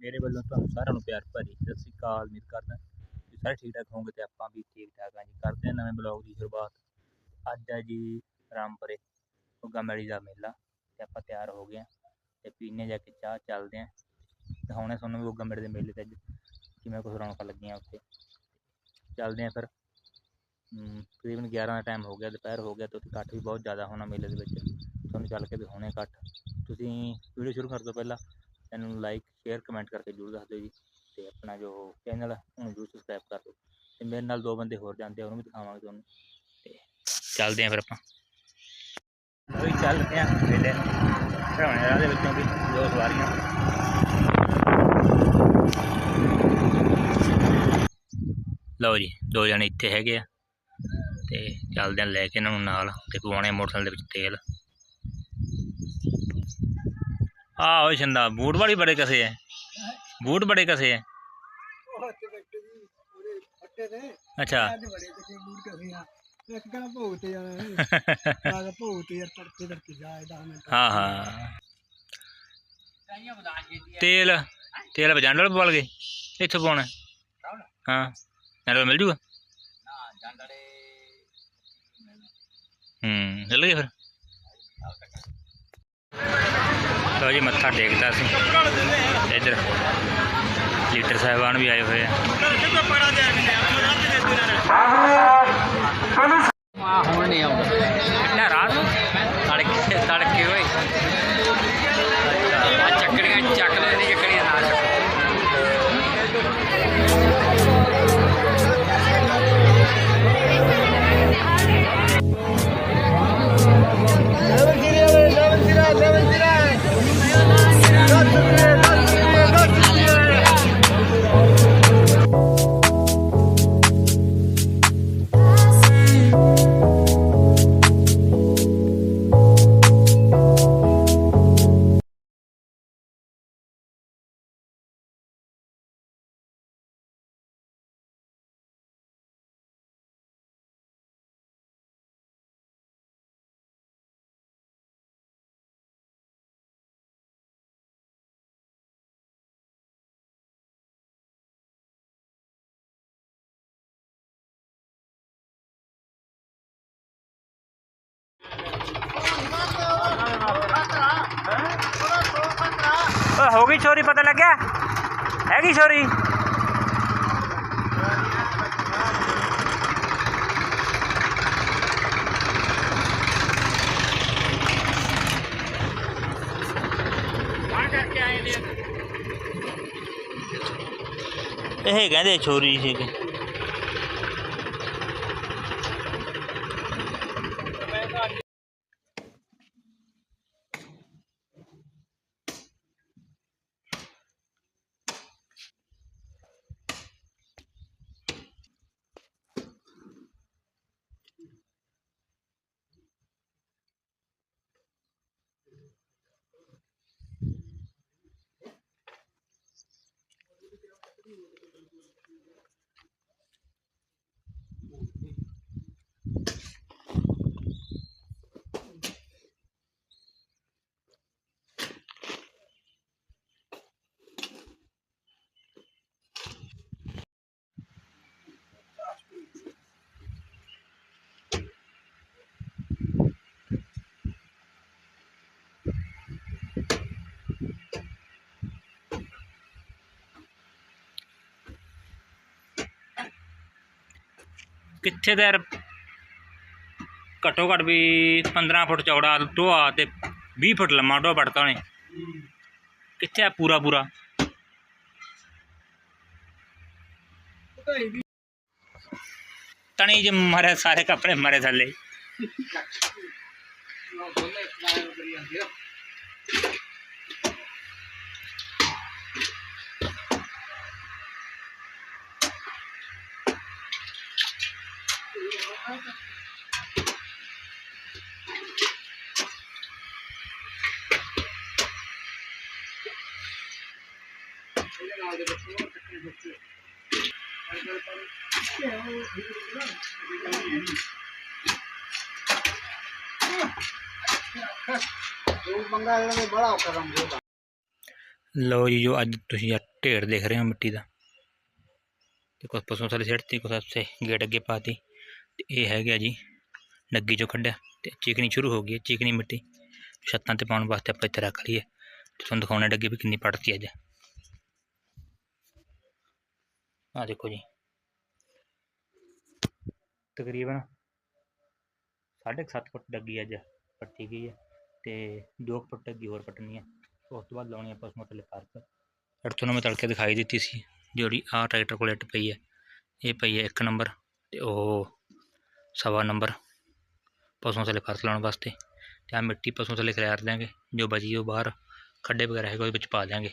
ਮੇਰੇ ਵੱਲੋਂ ਤੁਹਾਨੂੰ ਸਾਰਿਆਂ ਨੂੰ ਪਿਆਰ ਭਰੀ ਸਤਿ ਸ਼੍ਰੀ ਅਕਾਲ, ਉਮੀਦ ਕਰਦਾ ਕਿ ਸਾਰੇ ਠੀਕ ਠਾਕ ਹੋਵੋਗੇ ਤੇ ਆਪਾਂ ਵੀ ਠੀਕ ਠਾਕ ਹਾਂ ਜੀ। ਕਰਦੇ ਹਾਂ ਨਵੇਂ ਬਲੌਗ ਦੀ ਸ਼ੁਰੂਆਤ। ਅੱਜ ਹੈ ਜੀ ਰਾਮਪੁਰੇ ਉੱਗਾ ਮੈਲੀ ਦਾ ਮੇਲਾ ਤੇ ਆਪਾਂ ਤਿਆਰ ਹੋ ਗਏ ਹਾਂ ਤੇ ਪੀਣੇ ਜਾ ਕੇ ਚਾਹ ਚੱਲਦੇ ਹਾਂ। ਦਿਖਾਉਣੇ ਤੁਹਾਨੂੰ ਵੀ ਉੱਗਾ ਮੈਲੀ ਦੇ ਮੇਲੇ ਤੇ ਅੱਜ ਕਿਵੇਂ ਕੁਛ ਰੌਣਕਾਂ ਲੱਗੀਆਂ ਉੱਥੇ। ਚੱਲਦੇ ਹਾਂ ਫਿਰ। ਤਕਰੀਬਨ 11 ਦਾ ਟਾਈਮ ਹੋ ਗਿਆ, ਦੁਪਹਿਰ ਹੋ ਗਿਆ ਤੇ ਉੱਥੇ ਇਕੱਠ ਵੀ ਬਹੁਤ ਜ਼ਿਆਦਾ ਹੋਣਾ ਮੇਲੇ ਦੇ ਵਿੱਚ। ਤੁਹਾਨੂੰ ਚੱਲ ਕੇ ਦਿਖਾਉਣੇ ਇਕੱਠ। ਤੁਸੀਂ ਵੀਡੀਓ ਸ਼ੁਰੂ ਕਰਨ ਤੋਂ ਪਹਿਲਾਂ ਚੈਨਲ ਨੂੰ ਲਾਈਕ ਸ਼ੇਅਰ ਕਮੈਂਟ ਕਰਕੇ ਜ਼ਰੂਰ ਦੱਸ ਦਿਓ ਜੀ ਤੇ ਆਪਣਾ ਜੋ ਚੈਨਲ ਹੈ ਉਹਨੂੰ ਜ਼ਰੂਰ ਸਬਸਕ੍ਰਾਈਬ ਕਰ ਦਿਓ ਤੇ ਮੇਰੇ ਨਾਲ ਦੋ ਬੰਦੇ ਹੋਰ ਜਾਂਦੇ ਆ, ਉਹਨੂੰ ਵੀ ਦਿਖਾਵਾਂਗੇ ਤੁਹਾਨੂੰ ਤੇ ਚੱਲਦੇ ਆ ਫਿਰ ਆਪਾਂ। ਕੋਈ ਚੱਲਦੇ ਆ ਮੇਲੇ ਨੂੰ ਰਾਹ ਦੇ ਵਿੱਚੋਂ ਵੀ ਦੋ ਸਵਾਰੀਆਂ। ਲਓ ਜੀ, ਦੋ ਜਣੇ ਇੱਥੇ ਹੈਗੇ ਆ ਤੇ ਚੱਲਦੇ ਆ ਲੈ ਕੇ ਇਹਨਾਂ ਨੂੰ ਨਾਲ ਤੇ ਪਵਾਉਣੇ ਆ ਮੋਟਰਸਾਈਕਲ ਦੇ ਵਿੱਚ ਤੇਲ। ਭੋਗ ਤੇ ਜਾਣਾ ਹੈ ਆਗਾ ਭੋਗ ਤੇ ਯਾਰ ਤੜਕੇ ਤੜਕੇ ਜਾਏ 10 ਮਿੰਟ। ਹਾਂ ਹਾਂ। ਤੇਲ ਤੇਲ ਵਜਾਣ ਵਾਲਾ ਪਵਾਲ ਗਏ ਇੱਥੋਂ ਪਾਉਣਾ। ਹਾਂ ਨਾਲ ਮਿਲ ਜੂਗਾ? ਹੂੰ ਚੱਲ ਗਏ ਫਿਰ। ਲਓ ਜੀ ਮੱਥਾ ਟੇਕਦਾ ਸੀ ਇੱਧਰ ਲੀਡਰ ਸਾਹਿਬਾਨ ਵੀ ਆਏ ਹੋਏ ਆ। ਆ ਹੁਣ ਨਹੀਂ ਆਉਂਦਾ। ਨਾ ਰਾਤ ਨੂੰ ਓਏ ਹੋ ਗਈ ਚੋਰੀ ਪਤਾ ਲੱਗਿਆ ਹੈਗੀ ਚੋਰੀ ਇਹ ਕਹਿੰਦੇ ਚੋਰੀ ਸੀਗੀ ਕਿੱਥੇ ਦਾ ਘੱਟੋ ਘੱਟ ਵੀ 15 ਫੁੱਟ ਚੌੜਾ ਟੋਆ ਤੇ 20 ਫੁੱਟ ਲੰਮਾ ਟੋਆ ਪੜਤਾ ਉਹਨੇ। ਕਿੱਥੇ ਆ ਪੂਰਾ ਪੂਰਾ? ਤਣੀ ਜ ਮਾਰੇ ਸਾਰੇ ਕੱਪੜੇ ਮਾਰੇ ਥੱਲੇ। ਲਓ ਜੀ ਜੋ ਅੱਜ ਤੁਸੀਂ ਆਹ ਢੇਰ ਦੇਖ ਰਹੇ ਹੋ ਮਿੱਟੀ ਦਾ ਤੇ ਕੁਛ ਪਸ਼ੂ ਥੱਲੇ ਸਿੱਟਤੀ ਕੁਛ ਉੱਥੇ ਗੇਟ ਅੱਗੇ ਪਾਤੀ ਤੇ ਇਹ ਹੈਗਾ ਜੀ ਡੱਗੀ ਚੋਂ ਕੱਢਿਆ ਤੇ ਚੀਕਣੀ ਸ਼ੁਰੂ ਹੋ ਗਈ ਹੈ, ਚੀਕਣੀ ਮਿੱਟੀ। ਛੱਤਾਂ ਤੇ ਪਾਉਣ ਵਾਸਤੇ ਆਪਾਂ ਇੱਥੇ ਰੱਖ ਲਈਏ। ਤੇ ਤੁਹਾਨੂੰ ਦਿਖਾਉਣਾ ਡੱਗੀ ਵੀ ਕਿੰਨੀ ਪੜਤੀ ਅੱਜ। ਆ ਦੇਖੋ ਜੀ। ਤਕਰੀਬਨ ਸਾਢੇ ਕੁ ਸੱਤ ਫੁੱਟ ਡੱਗੀ ਅੱਜ ਪੱਟੀ ਗਈ ਹੈ ਤੇ 2 ਫੁੱਟ ਡੱਗੀ ਹੋਰ ਪੱਟਣੀ ਹੈ। ਉਸ ਤੋਂ ਬਾਅਦ ਲਾਉਣੀ ਆਪਾਂ ਉਸ ਥੱਲੇ ਫ਼ਰਕ ਇੱਥੋਂ ਨੂੰ ਮੈਂ ਤੜਕੇ ਦਿਖਾਈ ਦਿੱਤੀ ਸੀ ਜਿਹੜੀ ਆਹ ਟਰੈਕਟਰ ਕੋਲ ਇੱਟ ਪਈ ਹੈ। ਇਹ ਪਈ ਹੈ ਇੱਕ ਨੰਬਰ ਤੇ ਉਹ ਸਵਾ ਨੰਬਰ, ਪਸ਼ੂਆਂ ਥੱਲੇ ਫ਼ਰਕ ਲਾਉਣ ਵਾਸਤੇ। ਤੇ ਆਹ ਮਿੱਟੀ ਪਸ਼ੂਆਂ ਥੱਲੇ ਖਿਲਾਰ ਦਿਆਂਗੇ, ਜੋ ਬਚੀ ਉਹ ਬਾਹਰ ਖੱਡੇ ਵਗੈਰਾ ਹੈਗੇ, ਉਹਦੇ ਵਿੱਚ ਪਾ ਦਿਆਂਗੇ।